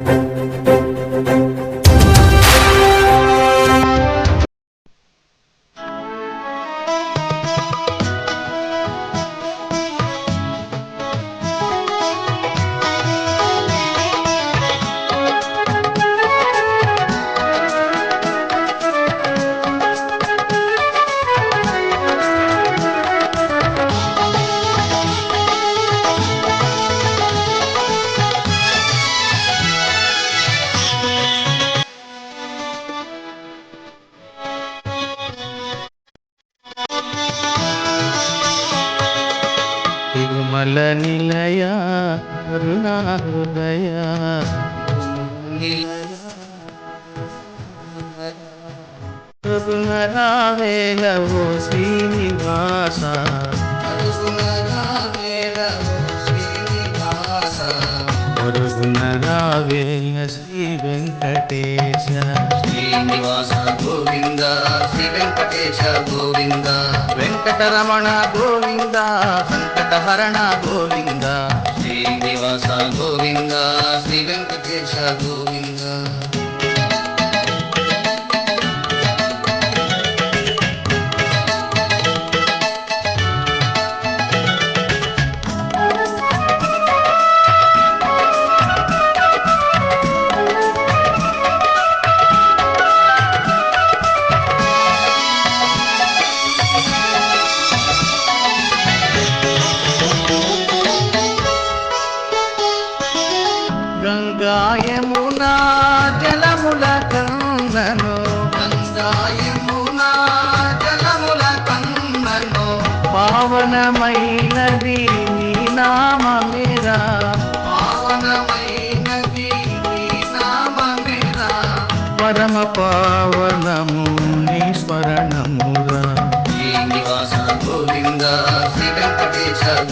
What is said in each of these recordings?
Música నిలయ కరుణాహృదయ రావేలవో శ్రీనివాస శ్రీనివాస గోవింద శ్రీ వెంకటేశ గోవింద వెంకటరమణ గోవింద సంకటహరణ గోవింద శ్రీనివాస గోవింద శ్రీ వెంకటేశ గోవింద పావనమైనది నీ నామమేరా. పావనమైనది నీ నామమేరా. పరమ పావనము నీ స్మరణమురా.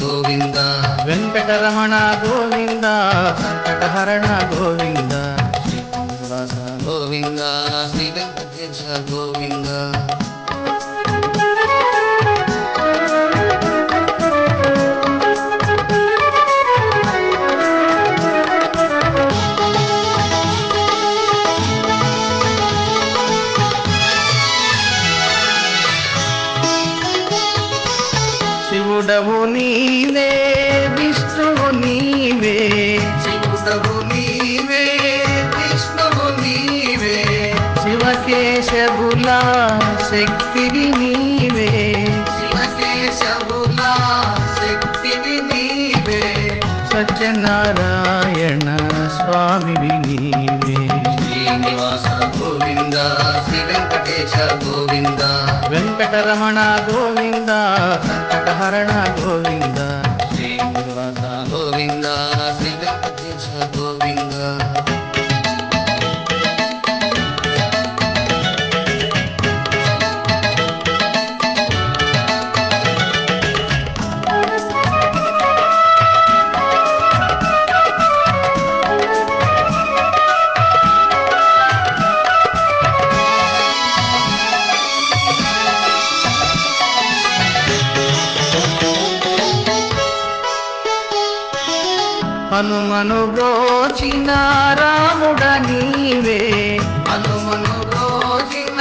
గోవింద వెంకటరమణ గోవింద సంకటహరణ గోవింద. గోవింద శ్రీ వెంకటేశ గోవింద. నీవే విష్ణువు నీవే శివకేశవుల శక్తివి నీవే. శివకేశవుల శక్తివి నీవే సత్యనారాయణ స్వామివి నీవే. శ్రీనివాస గోవింద శ్రీ వెంకటేశ గోవింద. వెంకటరమణ గోవింద సంకటహరణ గోవింద. హనుమను బ్రోచిన రాముడ నీవే. హనుమను రోజున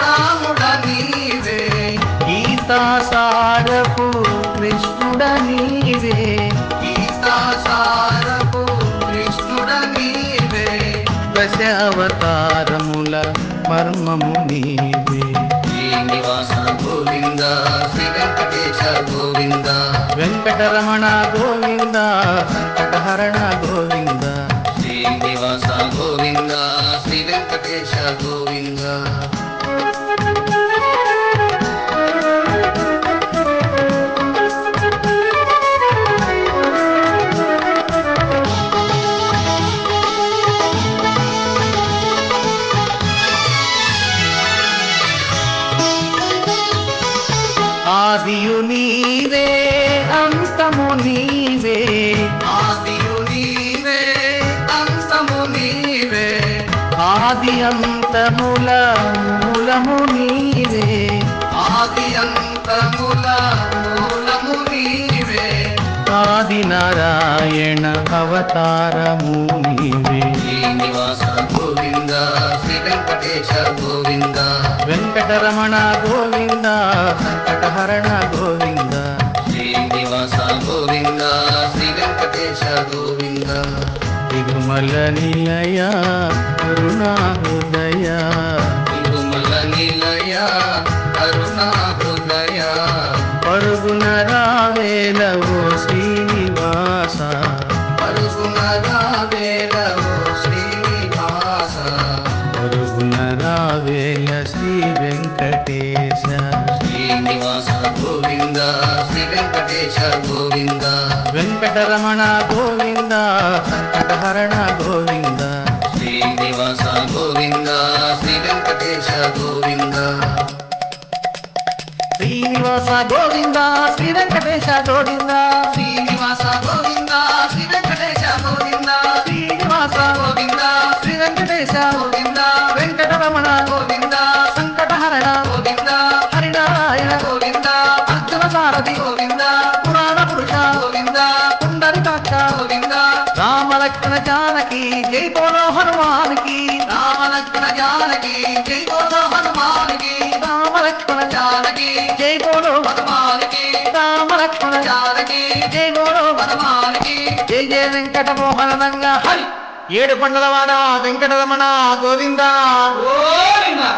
రాముడ నీవే. గీతా సారపు కృష్ణుడ నీవే. గీతా సారపు కృష్ణుడ నీవే. దశ అవతారముల మర్మము నీవే. శ్రీనివాస గోవింద శ్రీ వెంకటేశ గోవింద. వెంకటరమణ గోవింద. వెంకటహరణ ఆదియు నీవే అంతము నీవే. ఆదియు నీవే అంతము నీవే. ఆది అంతముల మూలము నీవే. ఆది అంతముల మూలము నీవే. ఆది నారాయణ అవతారము నీవే. శ్రీ శ్రీనివాస గోవింద శ్రీ వెంకటేశ గోవింద. వెంకటరమణ గోవింద నిలయ కరుణా వెంకటరమణ గోవింద సంకటహరణ గోవింద. శ్రీనివాస గోవింద శ్రీ వెంకటేశ గోవింద. శ్రీనివాస గోవింద శ్రీ వెంకటేశ గోవింద. శ్రీనివాస గోవింద శ్రీ వెంకటేశ గోవింద. శ్రీనివాస గోవింద శ్రీ వెంకటేశ గోవింద. వెంకటరమణ గోవింద సంకటహరణ గోవింద. హరినారాయణ గోవింద అర్జున సారథి గోవింద జై బోలో హనుమానికి రామలక్ష్మణ జానకి జై బోలో హనుమానికి రామలక్ష్మణ జానకి జై బోలో హనుమానికి రామలక్ష్మణ జానకి జై బోలో హనుమానికి జై జయ వెంకట మోహన రంగ హరి! ఏడు పండలవాడ వెంకటరమణ గోవిందా. గోవిందా!